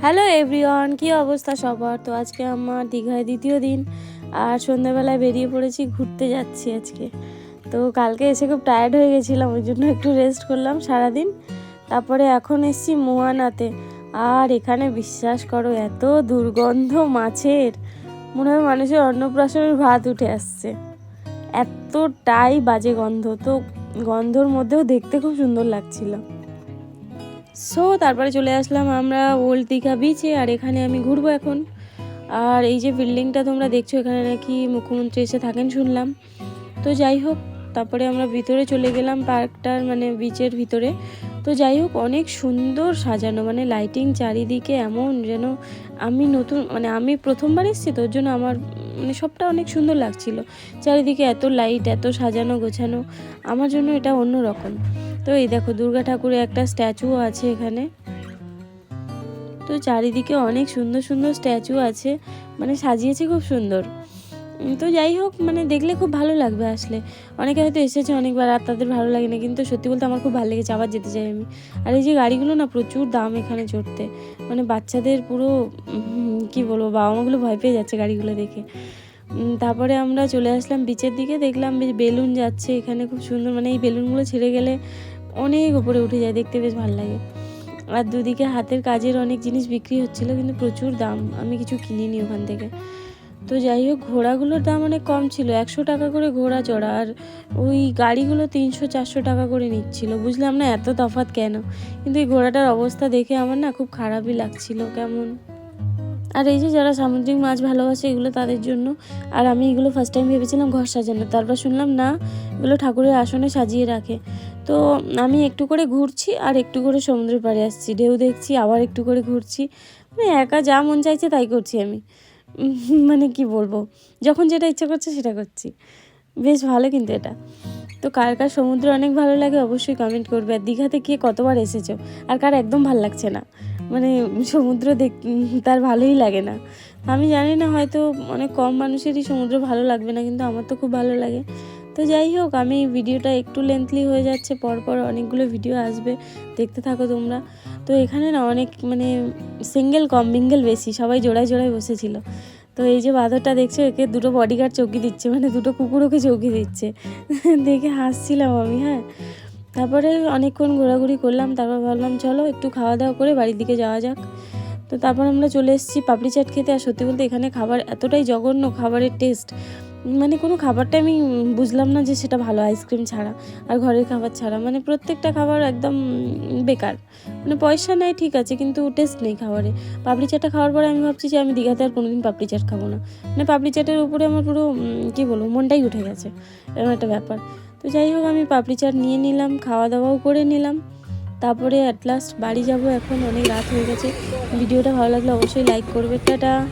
Hello everyone কী অবস্থা সবার? তো আজকে আমার দীঘায় দ্বিতীয় দিন, আর সন্ধ্যাবেলায় বেরিয়ে পড়েছি, ঘুরতে যাচ্ছি আজকে। তো কালকে এসে খুব টায়ার্ড হয়ে গেছিলাম, ওই জন্য একটু রেস্ট করলাম সারাদিন। তারপরে এখন এসছি মোয়ানাতে আর এখানে বিশ্বাস করো, এত দুর্গন্ধ মাছের। মনে হয় মানুষের অন্নপ্রাশনের ভাত উঠে আসছে। এতটাই বাজে গন্ধ। তো গন্ধর মধ্যেও দেখতে খুব সুন্দর লাগছিল। সো তারপরে চলে আসলাম আমরা ওল্ড দীঘা বিচে আর এখানে আমি ঘুরবো এখন। আর এই যে বিল্ডিংটা তোমরা দেখছ, এখানে নাকি মুখ্যমন্ত্রী এসে থাকেন শুনলাম। তো যাই হোক, তারপরে আমরা ভিতরে চলে গেলাম পার্কটার মানে বিচের ভিতরে। তো যাই হোক, অনেক সুন্দর সাজানো। মানে লাইটিং চারিদিকে এমন যেন আমি নতুন মানে আমি প্রথমবার এসেছি তো ওর জন্য আমার মানে সবটা অনেক সুন্দর লাগছিল। চারিদিকে এত লাইট এত সাজানো গোছানো, আমার জন্য এটা অন্য রকম। তো এই দেখো, দুর্গা ঠাকুরের একটা স্ট্যাচুও আছে এখানে। তো চারিদিকে অনেক সুন্দর সুন্দর স্ট্যাচু আছে। মানে সাজিয়েছে খুব সুন্দর। তো যাই হোক মানে দেখলে খুব ভালো লাগবে আসলে। অনেকে হয়তো এসেছে অনেকবার আর তাদের ভালো লাগে না কিন্তু সত্যি বলতে আমার খুব ভালো লেগেছে আবার যেতে চাই আমি। আর এই যে গাড়িগুলো না প্রচুর দাম এখানে চড়তে মানে বাচ্চাদের পুরো কি বলব বাবা মাগুলো ভয় পেয়ে যাচ্ছে গাড়িগুলো দেখে। তারপরে আমরা চলে আসলাম বিচের দিকে, দেখলাম বেশ বেলুন যাচ্ছে এখানে খুব সুন্দর মানে এই বেলুনগুলো ছেড়ে গেলে অনেক উপরে উঠে যায়, দেখতে বেশ ভালো লাগে। আর দুদিকে হাতের কাজের অনেক জিনিস বিক্রি হচ্ছিল, কিন্তু প্রচুর দাম, আমি কিছু কিনিনি ওখান থেকে। তো যাই হোক, ঘোড়াগুলোর দাম অনেক কম ছিল। একশো টাকা করে ঘোড়া চড়া, আর ওই গাড়িগুলো তিনশো, চারশো টাকা করে নিচ্ছিল। বুঝলাম না এত তফাৎ কেন? কিন্তু এই ঘোড়াটার অবস্থা দেখে আমার না খুব খারাপই লাগছিল, কেমন? আর এই যে যারা সামুদ্রিক মাছ ভালোবাসে, এগুলো তাদের জন্য। আর আমি এগুলো ফার্স্ট টাইম ভেবেছিলাম ঘর সাজানো তারপর শুনলাম, না, এগুলো ঠাকুরের আসনে সাজিয়ে রাখে। তো আমি একটু করে ঘুরছি, আর একটু করে সমুদ্রের পাড়ে আসছি। ঢেউ দেখছি, আবার একটু করে ঘুরছি। মানে একা যা মন চাইছে তাই করছি আমি। মানে কি বলব? যখন যেটা ইচ্ছা করছে সেটা করছি। বেশ ভালো কিন্তু এটা। তো কার কার সমুদ্র অনেক ভালো লাগে অবশ্যই কমেন্ট করবে। আর দীঘাতে গিয়ে কতবার এসেছ? আর কার একদম ভালো লাগছে না। মানে সমুদ্র দেখ, তার ভালোই লাগে না। আমি জানি না, হয়তো অনেক কম মানুষেরই সমুদ্র ভালো লাগবে না, কিন্তু আমার তো খুব ভালো লাগে। তো যাই হোক, আমি ভিডিওটা একটু লেন্থলি হয়ে যাচ্ছে, পরপর অনেকগুলো ভিডিও আসবে, দেখতে থাকো তোমরা। তো এখানে না অনেক মানে সিঙ্গেল কম মিঙ্গেল বেশি, সবাই জোড়ায় জোড়ায় বসেছিল। তো এই যে বাঁদরটা দেখছ, একে দুটো বডিগার্ড চৌকি দিচ্ছে মানে দুটো কুকুর ওকে চৌকি দিচ্ছে। দেখে হাসছিলাম আমি হ্যাঁ। তারপরে অনেকক্ষণ ঘোরাঘুরি করলাম, তারপর ভাবলাম, চলো একটু খাওয়া দাওয়া করে বাড়ির দিকে যাওয়া যাক। তো তারপর আমরা চলে এসেছি পাপড়ি চাট খেতে, আর সত্যি বলতে এখানে খাবার এতটাই জঘন্য, খাবারের টেস্ট মানে কোনো খাবারটা আমি বুঝলাম না যে সেটা ভালো আইসক্রিম ছাড়া আর ঘরের খাবার ছাড়া। মানে প্রত্যেকটা খাবার একদম বেকার। মানে পয়সা নেয় ঠিক আছে, কিন্তু টেস্ট নেই খাবারে। পাপড়ি চাটটা খাওয়ার পরে আমি ভাবছি যে আমি দীঘাতে আর কোনোদিন পাপড়ি চাট খাব না। মানে পাপড়ি চাটের উপরে আমার পুরো কী বলব, মনটাই উঠে গেছে। এরকম একটা ব্যাপার। তো যাই হোক, আমি পাপড়ি চাট নিয়ে নিলাম খাওয়া দাওয়াও করে নিলাম। তারপরে অ্যাট লাস্ট বাড়ি যাব এখন, অনেক রাত হয়ে গেছে। ভিডিওটা ভালো লাগলে অবশ্যই লাইক করবে। টাটা!